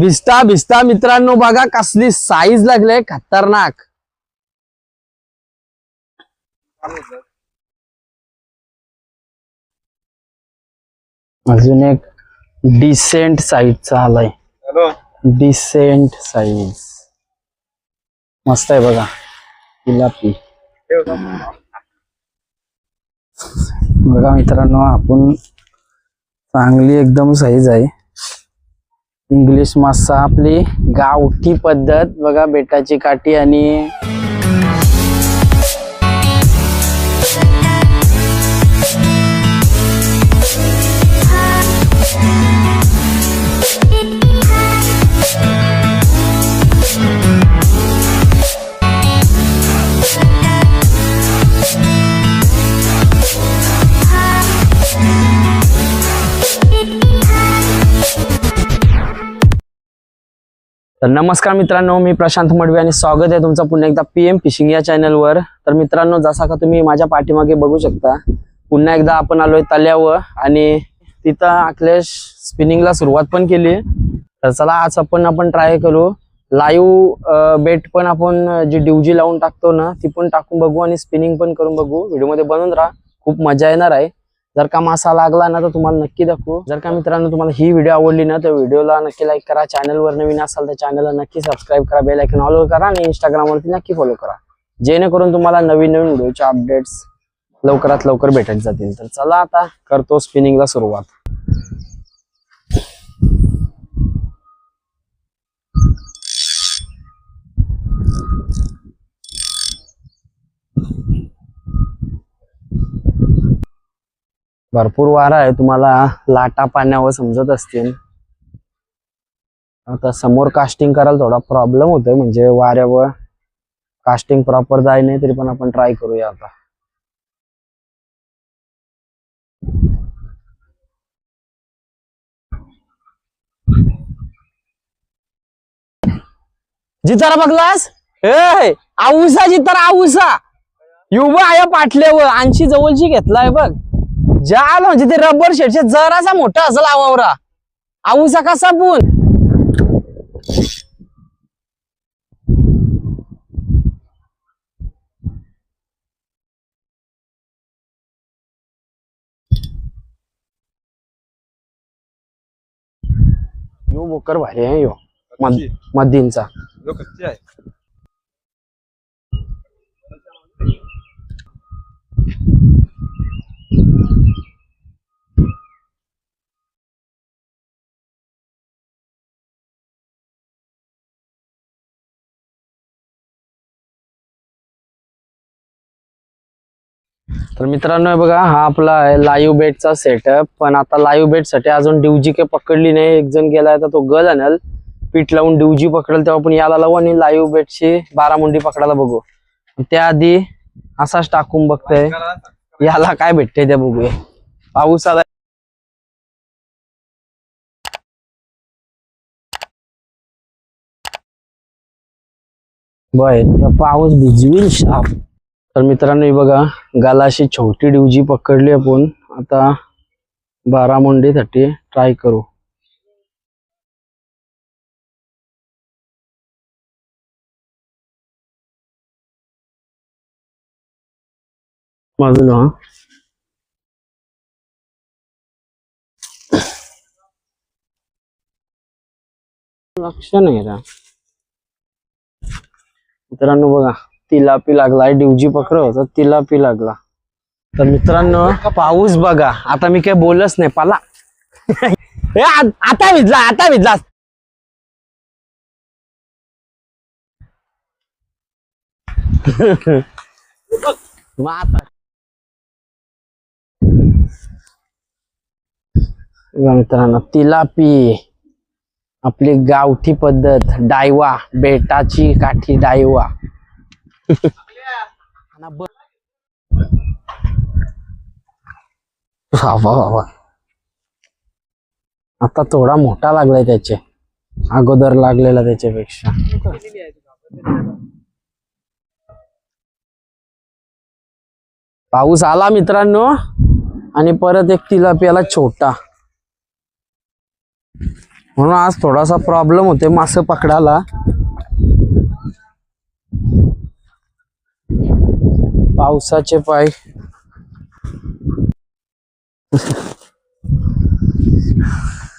भिजता भिजता मित्रांनो बघा कसली साईज लागले खतरनाक. अजून एक डिसेंट साईजचा आलाय. डिसेंट साईज मस्त आहे बघा. पिलापी बघा मित्रांनो आपण चांगली एकदम साईज आहे. इंग्लिश मासा आपली गावठी पद्धत. बघा बेटाची काठी आणि तर नमस्कार मित्रांनो मी प्रशांत मडवी आणि स्वागत आहे तुमचं पुन्हा एकदा पी एम फिशिंग या चॅनलवर तर मित्रांनो जसा का तुम्ही माझ्या पाठीमागे बघू शकता पुन्हा एकदा आपण आलोय तल्यावर आणि तिथं अखिलेश स्पिनिंगला सुरुवात पण केली. तर चला आज आपण आपण ट्राय करू. लाईव्ह बेट पण आपण जी ड्युजी लावून टाकतो ना ती पण टाकून बघू आणि स्पिनिंग पण करून बघू. व्हिडिओमध्ये बनवून राहा. खूप मजा येणार आहे. जर का मासा लागला ना तर तुम्हाला नक्की दाखवू. जर का मित्रांनो तुम्हाला ही व्हिडिओ आवडली ना तर व्हिडिओला नक्की लाईक करा. चॅनलवर नवीन असाल तर चॅनलला नक्की सबस्क्राईब करा. बेल आयकन ऑल करा आणि इंस्टाग्रामवरती नक्की फॉलो करा. जेणेकरून तुम्हाला नवीन नवीन व्हिडिओचे अपडेट्स लवकरात लवकर भेटत जातील. तर चला आता करतो स्पिनिंगला सुरुवात. भरपूर वारा आहे. तुम्हाला लाटा पाण्यावर समजत असतील. आता समोर कास्टिंग करायला थोडा प्रॉब्लेम होतोय. म्हणजे वाऱ्यावर कास्टिंग प्रॉपर जाय नाही तरी पण आपण ट्राय करूया आता. जितारा बघलास? ए आऊसा जितारा आऊसा युवा आया पाटल्यावर. आणखी जवळची घेतलाय बघ. जाल म्हणजे ते रबर शेडचे जरासा मोठा असेल आवावरा आऊसा कसा पण. यो बोकर भारी आहे यो. मधींचा जो कच्ची आहे. तर मित्रांनो बघा हा आपला आहे लाईव्ह बेटचा सेटअप पण आता लाईव्ह बेटसाठी अजून डिवजी काही पकडली नाही. एक जण गेलाय तर तो गल आणल. पीठ लावून डिवजी पकडेल तेव्हा आपण याला लावू आणि लाईव्ह बेटची बारा मुंडी पकडायला बघू. त्याआधी असाच टाकून बघतोय. याला काय भेटते त्या बघूया. पाऊस आला बर पाऊस भिजवी शाप. तर मित्रांनो हे बघा गालाशी छोटी डिवजी पकडली आपण. आता बारा मुंडीसाठी ट्राय करू. बाजूला लक्ष नाही मित्रांनो बघा तिलापी लागला डिवजी पकड होता तिलापी लागला. तर मित्रांनो पाऊस बघा. आता मी काही बोलच नाही पाला. आता भिजला आता भिजला. आता. मित्रांनो तिलापी. आपली गावठी पद्धत डायवा बेटाची काठी डायवा. वा वा आता थोडा मोठा लागलाय त्याचे. अगोदर लागलेला त्याच्यापेक्षा. पाऊस आला मित्रांनो. आणि परत एक तिलापियाला छोटा. म्हणून आज थोडासा प्रॉब्लेम होते मासे पकडायला. पावसाचे पाय.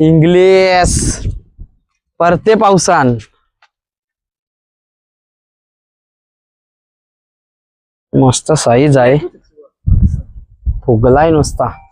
इंग्लिश. परते पावसान. मस्त साईज आहे. फुगलाय नुसता.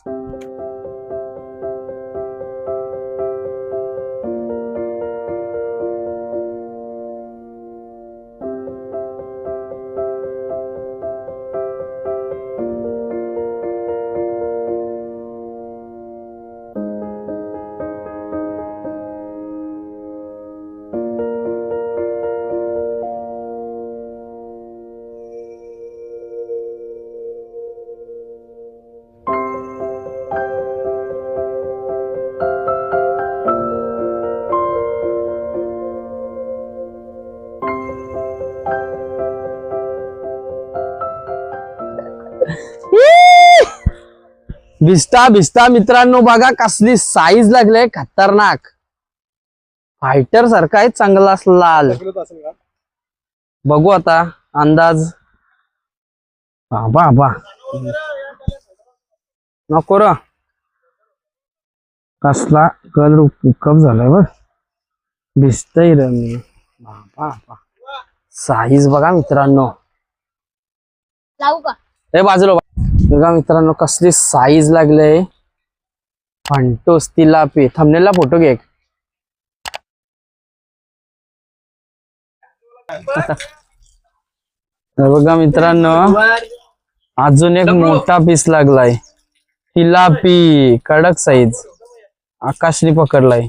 भिजता भिजता मित्रांनो बघा कसली साईज लागले खतरनाक. फायटर सारखा आहे चांगला लाल. बघू आता अंदाज. बाबा बा. नको र. कसला कलर पिकअप झालाय बघ. भिजतय र मी. बाबा बा. साईज बघा मित्रांनो. लावू का? हे बाजूला बघ. मित्रांनो कसली साईज लागले फंटोस तिलापी थंबनेलला फोटो घे एक. बघा मित्रांनो अजून एक मोठा पीस लागलाय. तिलापी कडक साईज आकाशने पकडलाय.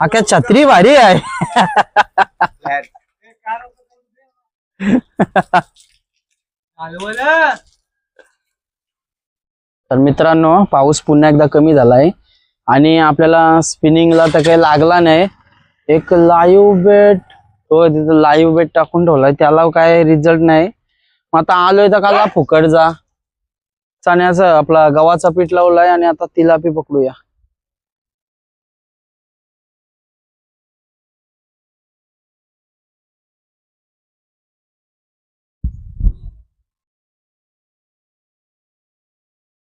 हा काय छत्री भारी आहे. तर मित्रांनो पाऊस पुन्हा एकदा कमी झालाय. आणि आपल्याला स्पिनिंगला तर काही लागला नाही. एक लाईव्ह बेट तो तिथं लाईव्ह बेट टाकून ठेवला त्याला काय रिझल्ट नाही. मग आता आलोय तर काला फुकट जा चण्याचं आपला गव्हाचा पीठ लावलाय आणि आता तिलापी पकडूया.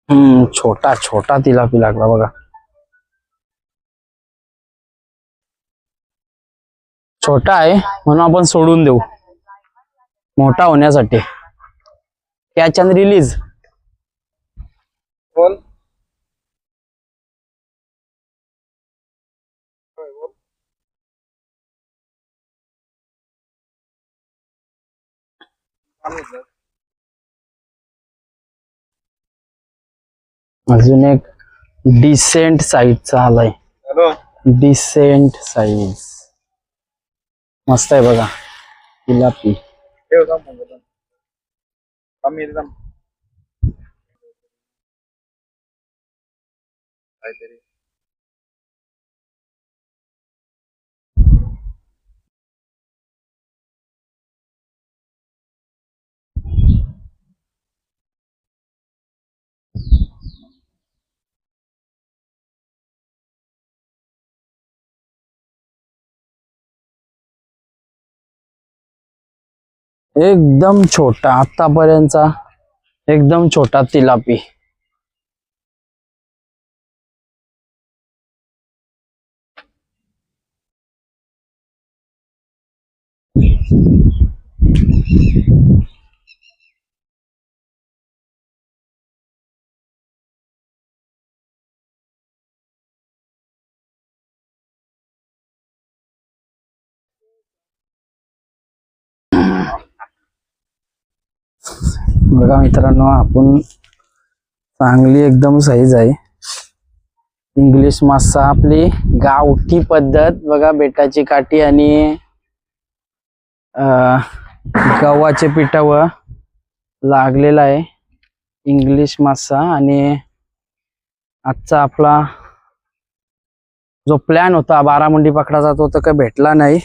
हम्म छोटा छोटा तिलापी लागला बघा. छोटा आहे म्हणून आपण सोडून देऊ. मोठा होण्यासाठी. कॅच अँड रिलीज अजून एक डिसेंट साईजचा आलाय. डिसेंट साईज मस्त आहे बघा. तिलापी एकदम छोटा आतापर्यंतचा एकदम छोटा तिलापी. बघा मित्रांनो आपण चांगली एकदम साईज आहे. इंग्लिश मासा आपली गावठी पद्धत बघा बेटाची काठी आणि गव्हाच्या पिठावर लागलेला आहे. इंग्लिश मासा आणि आजचा आपला जो प्लॅन होता बारामुंडी पकडायचा तो तर काही भेटला नाही.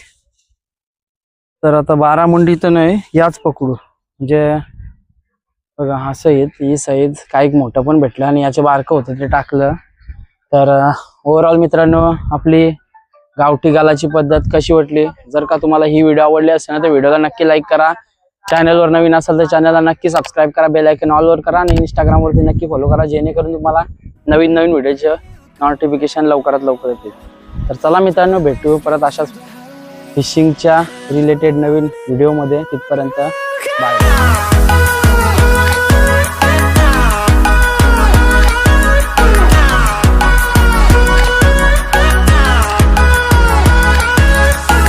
तर आता बारामुंडी तर नाही याच पकडू. म्हणजे बघा हा साईज ही साईज काही मोठं पण भेटलं आणि याचे बारकं होतं ते टाकलं. तर ओव्हरऑल मित्रांनो आपली गावठी गालाची पद्धत कशी वाटली? जर का तुम्हाला ही व्हिडिओ आवडली असेल ना तर व्हिडिओला नक्की लाईक करा. चॅनलवर नवीन असेल तर चॅनलला नक्की सबस्क्राईब करा बेल आयकन ऑलवर करा आणि इंस्टाग्रामवरती नक्की फॉलो करा जेणेकरून तुम्हाला नवीन नवीन व्हिडिओचे नोटिफिकेशन लवकरात लवकर येतील. तर चला मित्रांनो भेटू परत अशाच फिशिंगच्या रिलेटेड नवीन व्हिडिओमध्ये तिथपर्यंत बाय